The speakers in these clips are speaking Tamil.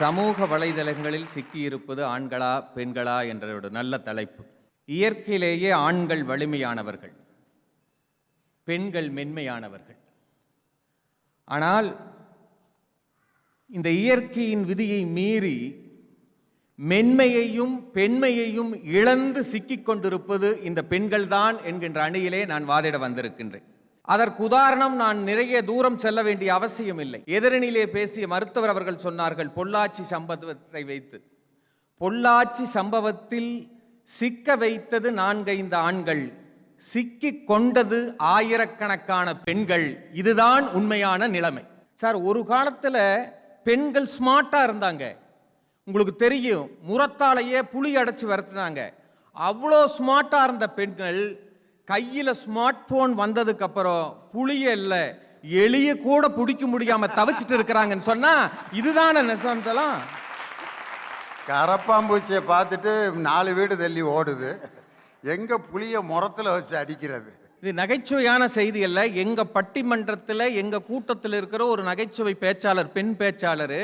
சமூக வலைதளங்களில் சிக்கியிருப்பது ஆண்களா பெண்களா என்ற ஒரு நல்ல தலைப்பு. இயற்கையிலேயே ஆண்கள் வலிமையானவர்கள் பெண்கள் மென்மையானவர்கள். ஆனால் இந்த இயற்கையின் விதியை மீறி மென்மையையும் பெண்மையையும் இழந்து சிக்கிக் கொண்டிருப்பது இந்த பெண்கள்தான் என்கின்ற அணியிலே நான் வாதிட வந்திருக்கின்றேன். அதற்கு உதாரணம் நான் நிறைய தூரம் செல்ல வேண்டிய அவசியம் இல்லை. எதிரணியிலே பேசிய மருத்துவர் அவர்கள் சொன்னார்கள் பொள்ளாச்சி சம்பவத்தை வைத்து. பொள்ளாச்சி சம்பவத்தில் சிக்க வைத்தது நான்கைந்து ஆண்கள் சிக்கி கொண்டது ஆயிரக்கணக்கான பெண்கள். இதுதான் உண்மையான நிலைமை. சார் ஒரு காலத்தில் பெண்கள் ஸ்மார்ட்டாக இருந்தாங்க. உங்களுக்கு தெரியும் முரத்தாலேயே புளி அடைச்சி வரத்துனாங்க அவ்வளோ ஸ்மார்ட்டாக இருந்த பெண்கள் கையில ஸ்மார்ட் போன் வந்ததுக்கு அப்புறம் புளிய இல்ல எளிய கூட பிடிக்க முடியாம தவிச்சிட்டு இருக்கிறாங்கன்னு சொன்னா இதுதானே நெசந்தலாம் கரப்பாம்பூச்சியை பார்த்துட்டு நாலு வீடு தள்ளி ஓடுது. எங்க புளிய முறத்துல வச்சு அடிக்கிறது? இது நகைச்சுவையான செய்தி அல்ல. எங்க பட்டிமன்றத்தில் எங்க கூட்டத்தில் இருக்கிற ஒரு நகைச்சுவை பேச்சாளர் பெண் பேச்சாளர்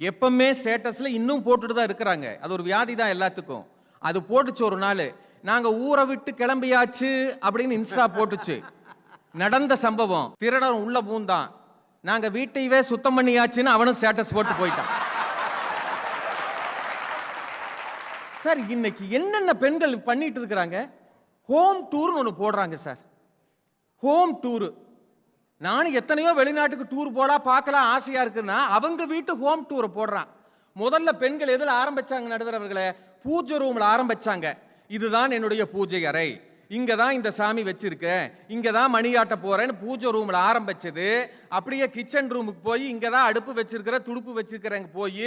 எப்பவுமே ஸ்டேட்டஸ்ல இன்னும் போட்டுட்டு தான் இருக்கிறாங்க. அது ஒரு வியாதி தான் எல்லாத்துக்கும். அது போட்டுச்சு ஒரு நாள். நாங்கள் ஊரை விட்டு கிளம்பியாச்சு அப்படின்னு இன்ஸ்டா போட்டுச்சு. நடந்த சம்பவம் திருடன் உள்ள பூந்தான். நாங்க வீட்டையவே சுத்தம் பண்ணியாச்சுன்னு அவனும் ஸ்டேட்டஸ் போட்டு போயிட்டான். சார் இன்னைக்கு என்னென்ன பெண்கள் பண்ணிட்டு இருக்கிறாங்க? ஹோம் டூர்னு ஒன்று போடுறாங்க சார். ஹோம் டூரு நானும் எத்தனையோ வெளிநாட்டுக்கு டூர் போடா பார்க்கலாம் ஆசையா இருக்குன்னா அவங்க வீட்டு ஹோம் டூரை போடுறான். முதல்ல பெண்கள் எதில் ஆரம்பிச்சாங்க நடுவர் அவர்களை? பூஜை ரூமில் ஆரம்பிச்சாங்க. இதுதான் என்னுடைய பூஜை அறை. இங்கே தான் இந்த சாமி வச்சுருக்கேன். இங்கே தான் மணியாட்ட போகிறேன்னு பூஜை ரூமில் ஆரம்பிச்சது. அப்படியே கிச்சன் ரூமுக்கு போய் இங்கே தான் அடுப்பு வச்சுருக்கிற துடுப்பு வச்சுருக்கிறேங்க போய்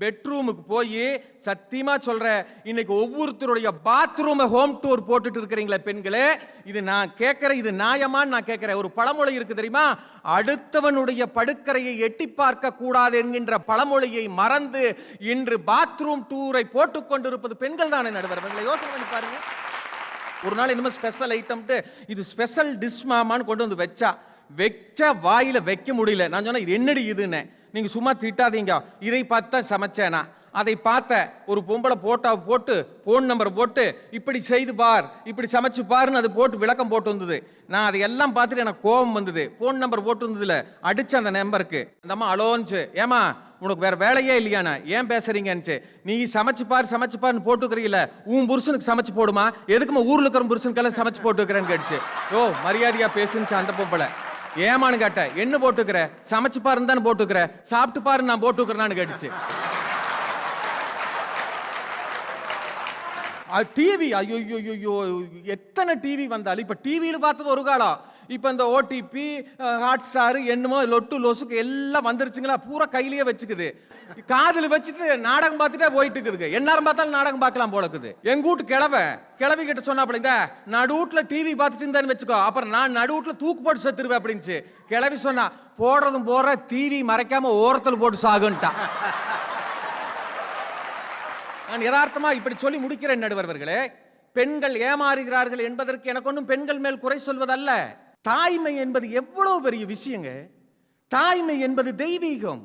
பெட்ரூமுக்கு போய் சத்தியமாக சொல்கிறேன் இன்னைக்கு ஒவ்வொருத்தருடைய பாத்ரூமை ஹோம் டூர் போட்டுட்டு இருக்கிறீங்களே பெண்களே இது நான் கேட்குறேன் இது நியாயமான்னு நான் கேட்குறேன். ஒரு பழமொழி இருக்குது தெரியுமா? அடுத்தவனுடைய படுக்கரையை எட்டி பார்க்க கூடாது என்கின்ற பழமொழியை மறந்து இன்று பாத்ரூம் டூரை போட்டுக்கொண்டிருப்பது பெண்கள் தானே நடுவர். யோசனை பண்ணி பாருங்கள் ஒரு நாள் என்னமோ ஸ்பெஷல் ஐட்டம்ட்டு இது ஸ்பெஷல் டிஷ் மாமான்னு கொண்டு வந்து வச்சா வச்ச வாயில் வைக்க முடியல. நான் சொன்னேன் இது என்னடி இதுன்னு. நீங்கள் சும்மா திட்டாதீங்க. இதை பார்த்தா சமைச்சேனா? அதை பார்த்த ஒரு பொம்பளை போட்டோ போட்டு ஃபோன் நம்பர் போட்டு இப்படி செய்து பார் இப்படி சமைச்சு பாருன்னு அது போட்டு விளக்கம் போட்டு வந்தது. நான் அதை எல்லாம் பார்த்துட்டு எனக்கு கோபம் வந்தது. ஃபோன் நம்பர் போட்டு வந்ததுல அடிச்ச அந்த நம்பருக்கு அந்த அம்மா அலோன்ச்சு ஏமா உனக்கு வேற வேலையே இல்லையாண்ணா ஏன் பேசுறீங்கன்னு நீ சமைச்சு பார் சமைச்சு பாருன்னு போட்டுக்கிறீங்கள உன் புருஷனுக்கு சமைச்சு போடுமா? எதுக்குமா ஊரில் இருக்கிற புருஷனுக்கெல்லாம் சமைச்சு போட்டுக்கிறேன்னு கேட்டுச்சு. ஓ மரியாதையா பேசுனுச்சு அந்த பொம்பளை. ஏமான்னு கேட்டேன். என்ன போட்டுக்கிற? சமைச்சு பாருன்னு தானே போட்டுக்கிற. சாப்பிட்டு பாருன்னு நான் போட்டுக்கிறேன்னு கேட்டுச்சு. டிவி ஐயோ ஐயோ எத்தனை டிவி வந்தாலும் இப்போ டிவியில் பார்த்தது ஒரு காலம் இப்போ இந்த ஓடிபி ஹாட் ஸ்டாரு என்னமோ லொட்டு லொசுக்கு எல்லாம் வந்துருச்சுங்களா? பூரா கையிலேயே வச்சுக்குது. காதில் வச்சுட்டு நாடகம் பார்த்துட்டே போயிட்டு இருக்குதுங்க எந்நேரம் பார்த்தாலும் நாடகம் பார்க்கலாம் போல இருக்குது. எங்க வீட்டு கிழவை கிளவி கிட்ட சொன்னா இந்த நடுவுட்ல டிவி பார்த்துட்டு இருந்தான்னு வச்சுக்கோ. அப்புறம் நான் நடுவுட்ல தூக்கு போட்டு செத்துருவேன் அப்படின்ச்சு கிளவி சொன்னா போடுறதும் போடுற டிவி மறைக்காம ஓரத்தில் போட்டு சாகுன்ட்டான். நான் யதார்த்தமாக இப்படி சொல்லி முடிக்கிறேன் நடுவர்களே. பெண்கள் ஏமாறுகிறார்கள் என்பதற்கு எனக்கு ஒன்றும் பெண்கள் மேல் குறை சொல்வதல்ல. தாய்மை என்பது எவ்வளவு பெரிய விஷயங்க. தாய்மை என்பது தெய்வீகம்.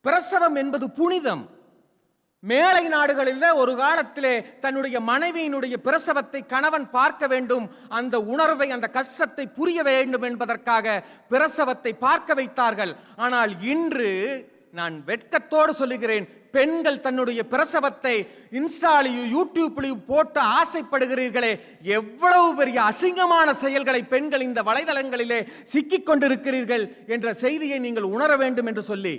பிரசவம் என்பது புனிதம். மேலை நாடுகளில் ஒரு காலத்திலே தன்னுடைய மனைவியினுடைய பிரசவத்தை கணவன் பார்க்க வேண்டும். அந்த உணர்வை அந்த கஷ்டத்தை புரிய வேண்டும் என்பதற்காக பிரசவத்தை பார்க்க வைத்தார்கள். ஆனால் இன்று நான் வெட்கத்தோடு சொல்லுகிறேன் பெண்கள் தன்னுடைய பிரசவத்தை இன்ஸ்டாலையும் யூடியூப்லையும் போட்டு ஆசைப்படுகிறீர்களே எவ்வளவு பெரிய அசிங்கமான செயல்களை பெண்கள் இந்த வலைதளங்களிலே சிக்கிக் கொண்டிருக்கிறீர்கள் என்ற செய்தியை நீங்கள் உணர வேண்டும் என்று சொல்லி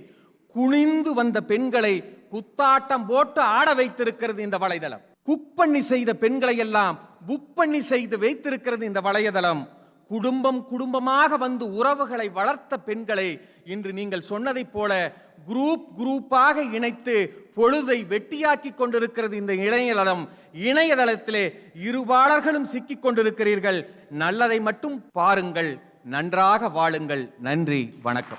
குனிந்து வந்த பெண்களை குத்தாட்டம் போட்டு ஆட வைத்திருக்கிறது இந்த வலைதளம். குக் பண்ணி செய்த பெண்களை எல்லாம் புக் பண்ணி செய்து வைத்திருக்கிறது இந்த வலைதளம். குடும்பம் குடும்பமாக வந்து உறவுகளை வளர்த்த பெண்களை இன்று நீங்கள் சொன்னதைப் போல குரூப் குரூப்பாக இணைத்து பொழுதை வெட்டியாக்கி கொண்டிருக்கிறது இந்த இணையதளம். இணையதளத்திலே இருபாளர்களும் சிக்கிக் கொண்டிருக்கிறீர்கள். நல்லதை மட்டும் பாருங்கள். நன்றாக வாழுங்கள். நன்றி. வணக்கம்.